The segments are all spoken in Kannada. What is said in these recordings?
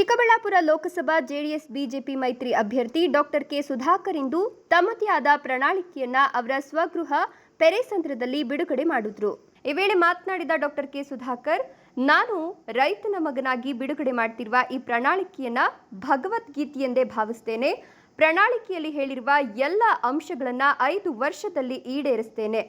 ಚಿಕ್ಕಬಳ್ಳಾಪುರ ಲೋಕಸಭಾ ಜೆಡಿಎಸ್ ಬಿಜೆಪಿ ಮೈತ್ರಿ ಅಭ್ಯರ್ಥಿ ಡಾಕ್ಟರ್ ಕೆ ಸುಧಾಕರ್ ಇಂದು ತಮ್ಮದೇ ಆದ ಪ್ರಣಾಳಿಕೆಯನ್ನ ಅವರ ಸ್ವಗೃಹ ಪೆರೇಸಂದ್ರದಲ್ಲಿ ಬಿಡುಗಡೆ ಮಾಡಿದ್ರು. ಈ ವೇಳೆ ಮಾತನಾಡಿದ ಡಾಕ್ಟರ್ ಕೆ ಸುಧಾಕರ್, ನಾನು ರೈತನ ಮಗನಾಗಿ ಬಿಡುಗಡೆ ಮಾಡ್ತಿರುವ ಈ ಪ್ರಣಾಳಿಕೆಯನ್ನ ಭಗವದ್ಗೀತೆಯೆಂದೇ ಭಾವಿಸ್ತೇನೆ. ಪ್ರಣಾಳಿಕೆಯಲ್ಲಿ ಹೇಳಿರುವ ಎಲ್ಲ ಅಂಶಗಳನ್ನು ಐದು ವರ್ಷದಲ್ಲಿ ಈಡೇರಿಸ್ತೇನೆ.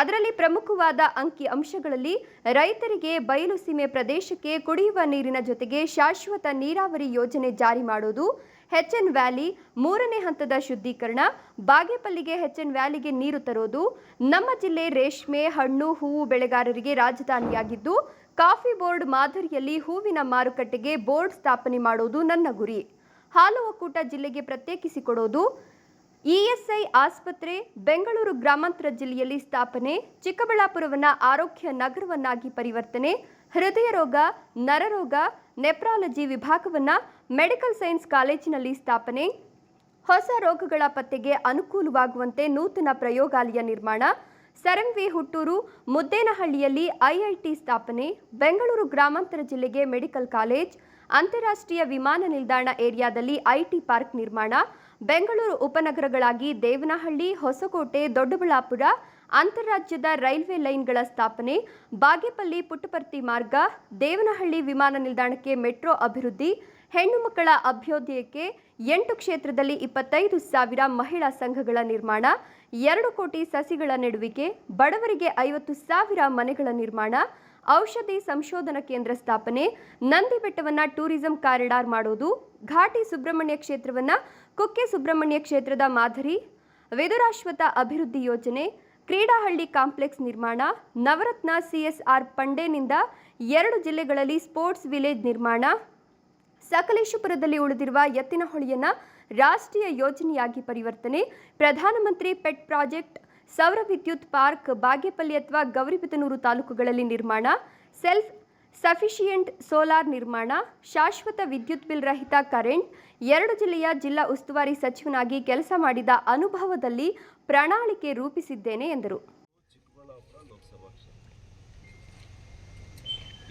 ಅದರಲ್ಲಿ ಪ್ರಮುಖವಾದ ಅಂಕಿ ಅಂಶಗಳಲ್ಲಿ ರೈತರಿಗೆ ಬಯಲು ಸೀಮೆ ಪ್ರದೇಶಕ್ಕೆ ಕುಡಿಯುವ ನೀರಿನ ಜೊತೆಗೆ ಶಾಶ್ವತ ನೀರಾವರಿ ಯೋಜನೆ ಜಾರಿ ಮಾಡೋದು ಹೆಚ್ಎನ್ ವ್ಯಾಲಿ ಮೂರನೇ ಹಂತದ ಶುದ್ಧೀಕರಣ, ಬಾಗೇಪಲ್ಲಿಗೆ ಹೆಚ್ಎನ್ ವ್ಯಾಲಿಗೆ ನೀರು ತರೋದು, ನಮ್ಮ ಜಿಲ್ಲೆ ರೇಷ್ಮೆ, ಹಣ್ಣು, ಹೂವು ಬೆಳೆಗಾರರಿಗೆ ರಾಜಧಾನಿಯಾಗಿದ್ದು, ಕಾಫಿ ಬೋರ್ಡ್ ಮಾದರಿಯಲ್ಲಿ ಹೂವಿನ ಮಾರುಕಟ್ಟೆಗೆ ಬೋರ್ಡ್ ಸ್ಥಾಪನೆ ಮಾಡೋದು ನನ್ನ ಗುರಿ. ಹಾಲು ಒಕ್ಕೂಟ ಜಿಲ್ಲೆಗೆ ಪ್ರತ್ಯೇಕಿಸಿಕೊಡೋದು ಇಎಸ್ಐ ಆಸ್ಪತ್ರೆ ಬೆಂಗಳೂರು ಗ್ರಾಮಾಂತರ ಜಿಲ್ಲೆಯಲ್ಲಿ ಸ್ಥಾಪನೆ, ಚಿಕ್ಕಬಳ್ಳಾಪುರವನ್ನು ಆರೋಗ್ಯ ನಗರವನ್ನಾಗಿ ಪರಿವರ್ತನೆ, ಹೃದಯ ರೋಗ, ನರರೋಗ, ನೆಪ್ರಾಲಜಿ ವಿಭಾಗವನ್ನ ಮೆಡಿಕಲ್ ಸೈನ್ಸ್ ಕಾಲೇಜಿನಲ್ಲಿ ಸ್ಥಾಪನೆ, ಹೊಸ ರೋಗಗಳ ಪತ್ತೆಗೆ ಅನುಕೂಲವಾಗುವಂತೆ ನೂತನ ಪ್ರಯೋಗಾಲಯ ನಿರ್ಮಾಣ ಸರಂವಿ ಹುಟ್ಟೂರು, ಮುದ್ದೇನಹಳ್ಳಿಯಲ್ಲಿ ಐಐಟಿ ಸ್ಥಾಪನೆ, ಬೆಂಗಳೂರು ಗ್ರಾಮಾಂತರ ಜಿಲ್ಲೆಗೆ ಮೆಡಿಕಲ್ ಕಾಲೇಜ್, ಅಂತಾರಾಷ್ಟ್ರೀಯ ವಿಮಾನ ನಿಲ್ದಾಣ ಏರಿಯಾದಲ್ಲಿ ಐಟಿ ಪಾರ್ಕ್ ನಿರ್ಮಾಣ ಬೆಂಗಳೂರು ಉಪನಗರಗಳಾಗಿ ದೇವನಹಳ್ಳಿ, ಹೊಸಕೋಟೆ, ದೊಡ್ಡಬಳ್ಳಾಪುರ, ಅಂತಾರಾಜ್ಯದ ರೈಲ್ವೆ ಲೈನ್ಗಳ ಸ್ಥಾಪನೆ, ಬಾಗೇಪಲ್ಲಿ ಪುಟ್ಟಪರ್ತಿ ಮಾರ್ಗ, ದೇವನಹಳ್ಳಿ ವಿಮಾನ ನಿಲ್ದಾಣಕ್ಕೆ ಮೆಟ್ರೋ ಅಭಿವೃದ್ಧಿ, ಹೆಣ್ಣು ಮಕ್ಕಳ ಅಭ್ಯೋದಯಕ್ಕೆ ಎಂಟು ಕ್ಷೇತ್ರದಲ್ಲಿ ಇಪ್ಪತ್ತೈದು ಸಾವಿರ ಮಹಿಳಾ ಸಂಘಗಳ ನಿರ್ಮಾಣ, ಎರಡು ಕೋಟಿ ಸಸಿಗಳ ನೆಡುವಿಕೆ, ಬಡವರಿಗೆ ಐವತ್ತು ಸಾವಿರ ಮನೆಗಳ ನಿರ್ಮಾಣ, ಔಷಧಿ ಸಂಶೋಧನಾ ಕೇಂದ್ರ ಸ್ಥಾಪನೆ, ನಂದಿ ಬೆಟ್ಟವನ್ನ ಟೂರಿಸಂ ಕಾರಿಡಾರ್ ಮಾಡೋದು, ಘಾಟಿ ಸುಬ್ರಹ್ಮಣ್ಯ ಕ್ಷೇತ್ರವನ್ನ ಕುಕ್ಕೆ ಸುಬ್ರಹ್ಮಣ್ಯ ಕ್ಷೇತ್ರದ ಮಾದರಿ, ವೇದರಾಶ್ವತ ಅಭಿವೃದ್ಧಿ ಯೋಜನೆ, ಕ್ರೀಡಾಹಳ್ಳಿ ಕಾಂಪ್ಲೆಕ್ಸ್ ನಿರ್ಮಾಣ, ನವರತ್ನ ಸಿಎಸ್ಆರ್ ಪಂಡೆನಿಂದ ಎರಡು ಜಿಲ್ಲೆಗಳಲ್ಲಿ ಸ್ಪೋರ್ಟ್ಸ್ ವಿಲೇಜ್ ನಿರ್ಮಾಣ. ಸಕಲೇಶಪುರದಲ್ಲಿ ಉಳಿದಿರುವ ಎತ್ತಿನಹೊಳೆಯನ್ನು ರಾಷ್ಟ್ರೀಯ ಯೋಜನೆಯಾಗಿ ಪರಿವರ್ತನೆ, ಪ್ರಧಾನಮಂತ್ರಿ ಪೆಟ್ ಪ್ರಾಜೆಕ್ಟ್ ಸೌರ ವಿದ್ಯುತ್ ಪಾರ್ಕ್, ಬಾಗೇಪಲ್ಲಿ ಅಥವಾ ಗೌರಿಬಿದನೂರು ತಾಲೂಕುಗಳಲ್ಲಿ ನಿರ್ಮಾಣ, ಸೆಲ್ಫ್ ಸಫಿಷಿಯೆಂಟ್ ಸೋಲಾರ್ ನಿರ್ಮಾಣ, ಶಾಶ್ವತ ವಿದ್ಯುತ್ ಬಿಲ್ ರಹಿತ ಕರೆಂಟ್, ಎರಡು ಜಿಲ್ಲೆಯ ಜಿಲ್ಲಾ ಉಸ್ತುವಾರಿ ಸಚಿವನಾಗಿ ಕೆಲಸ ಮಾಡಿದ ಅನುಭವದಲ್ಲಿ ಪ್ರಣಾಳಿಕೆ ರೂಪಿಸಿದ್ದೇನೆ ಎಂದರು.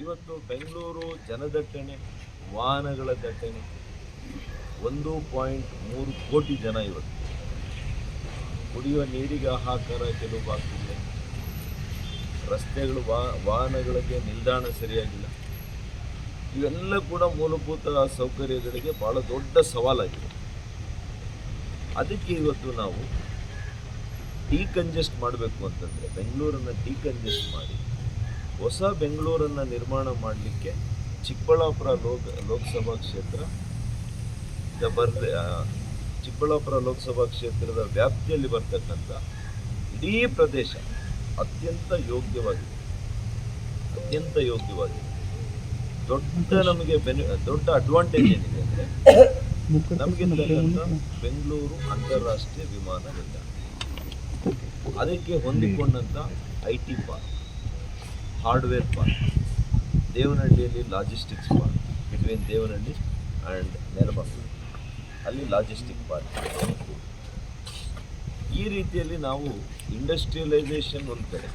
ಇವತ್ತು ಬೆಂಗಳೂರು ಜನದಟ್ಟಣೆ, ವಾಹನಗಳ ದಟ್ಟಣೆ, ಒಂದು ಪಾಯಿಂಟ್ ಮೂರು ಕೋಟಿ ಜನ ಇವತ್ತು. ಕುಡಿಯುವ ನೀರಿಗೆ ಆಹಾಕಾರ ಕೆಲವು ಭಾಗದಲ್ಲಿ ರಸ್ತೆಗಳು ವಾಹನಗಳಿಗೆ ನಿಲ್ದಾಣ ಸರಿಯಾಗಿಲ್ಲ. ಇವೆಲ್ಲ ಕೂಡ ಮೂಲಭೂತ ಸೌಕರ್ಯಗಳಿಗೆ ಭಾಳ ದೊಡ್ಡ ಸವಾಲಾಗಿದೆ. ಅದಕ್ಕೆ ಇವತ್ತು ನಾವು ಡಿಕಂಜೆಸ್ಟ್ ಮಾಡಬೇಕು ಅಂತಂದರೆ ಬೆಂಗಳೂರನ್ನು ಡಿಕಂಜೆಸ್ಟ್ ಮಾಡಿ, ಹೊಸ ಬೆಂಗಳೂರನ್ನು ನಿರ್ಮಾಣ ಮಾಡಲಿಕ್ಕೆ ಚಿಕ್ಕಬಳ್ಳಾಪುರ ಲೋಕ, ಲೋಕಸಭಾ ಕ್ಷೇತ್ರ ದ ಬರ್ ಚಿಕ್ಕಬಳ್ಳಾಪುರ ಲೋಕಸಭಾ ಕ್ಷೇತ್ರದ ವ್ಯಾಪ್ತಿಯಲ್ಲಿ ಬರ್ತಕ್ಕಂಥ ಇಡೀ ಪ್ರದೇಶ ಅತ್ಯಂತ ಯೋಗ್ಯವಾಗಿದೆ. ಅತ್ಯಂತ ಯೋಗ್ಯವಾಗಿದೆ. ದೊಡ್ಡ ನಮಗೆ ಬೆನಿ ದೊಡ್ಡ ಅಡ್ವಾಂಟೇಜ್ ಏನಿದೆ ಅಂದರೆ ನಮಗೆ ಬೆಂಗಳೂರು ಅಂತಾರಾಷ್ಟ್ರೀಯ ವಿಮಾನ ನಿಲ್ದಾಣ ಅದಕ್ಕೆ ಹೊಂದಿಕೊಂಡಂಥ I T park hardware park ದೇವನಹಳ್ಳಿಯಲ್ಲಿ logistics park between Devanahalli and Nelamangala. ಅಲ್ಲಿ ಲಾಜಿಸ್ಟಿಕ್ ಪಾರ್ಕ್ ಈ ರೀತಿಯಲ್ಲಿ ನಾವು ಇಂಡಸ್ಟ್ರಿಯಲೈಸೇಷನ್ ಒಂದು ಕಡೆ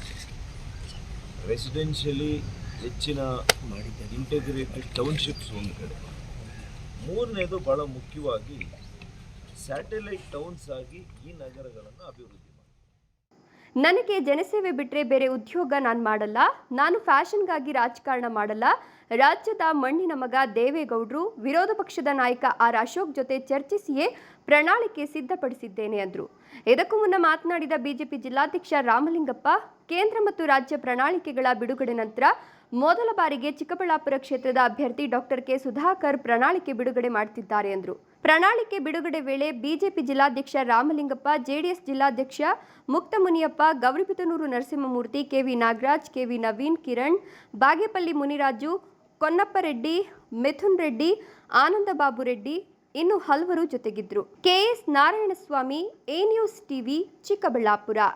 ರೆಸಿಡೆನ್ಷಿಯಲಿ ಹೆಚ್ಚಿನ ಇಂಟಗ್ರೇಟೆಡ್ ಟೌನ್ಶಿಪ್ಸ್ ಒಂದು ಕಡೆ. ಮೂರನೇದು ಭಾಳ ಮುಖ್ಯವಾಗಿ ಸ್ಯಾಟಲೈಟ್ ಟೌನ್ಸ್ ಆಗಿ ಈ ನಗರಗಳನ್ನು ಅಭಿವೃದ್ಧಿ ನನಗೆ ಜನಸೇವೆ ಬಿಟ್ಟರೆ ಬೇರೆ ಉದ್ಯೋಗ ನಾನು ಮಾಡಲ್ಲ. ನಾನು ಫ್ಯಾಷನ್ಗಾಗಿ ರಾಜಕಾರಣ ಮಾಡಲ್ಲ. ರಾಜ್ಯದ ಮಣ್ಣಿನ ಮಗ ದೇವೇಗೌಡರು, ವಿರೋಧ ಪಕ್ಷದ ನಾಯಕ ಆರ್ ಅಶೋಕ್ ಜೊತೆ ಚರ್ಚಿಸಿಯೇ ಪ್ರಣಾಳಿಕೆ ಸಿದ್ಧಪಡಿಸಿದ್ದೇನೆ ಅಂದರು. ಇದಕ್ಕೂ ಮುನ್ನ ಮಾತನಾಡಿದ ಬಿಜೆಪಿ ಜಿಲ್ಲಾಧ್ಯಕ್ಷ ರಾಮಲಿಂಗಪ್ಪ ಕೇಂದ್ರ ಮತ್ತು ರಾಜ್ಯ ಪ್ರಣಾಳಿಕೆಗಳ ಬಿಡುಗಡೆ ನಂತರ ಮೊದಲ ಬಾರಿಗೆ ಚಿಕ್ಕಬಳ್ಳಾಪುರ ಕ್ಷೇತ್ರದ ಅಭ್ಯರ್ಥಿ ಡಾಕ್ಟರ್ ಕೆ ಸುಧಾಕರ್ ಪ್ರಣಾಳಿಕೆ ಬಿಡುಗಡೆ ಮಾಡುತ್ತಿದ್ದಾರೆ ಎಂದರು. ಪ್ರಣಾಳಿಕೆ ಬಿಡುಗಡೆ ವೇಳೆ ಬಿಜೆಪಿ ಜಿಲ್ಲಾಧ್ಯಕ್ಷ ರಾಮಲಿಂಗಪ್ಪ, ಜೆಡಿಎಸ್ ಜಿಲ್ಲಾಧ್ಯಕ್ಷ ಮುಕ್ತ Muniyappa Gauribidanur Narasimhamurthy K V Nagaraj K V Naveen Kiran, Bagepalli Muniraju Konnappa Reddy Mithun Reddy, Anandababu Reddy ಇನ್ನು ಹಲವರು ಜೊತೆಗಿದ್ರು. K S Narayanaswamy, A news TV, Chikkaballapur.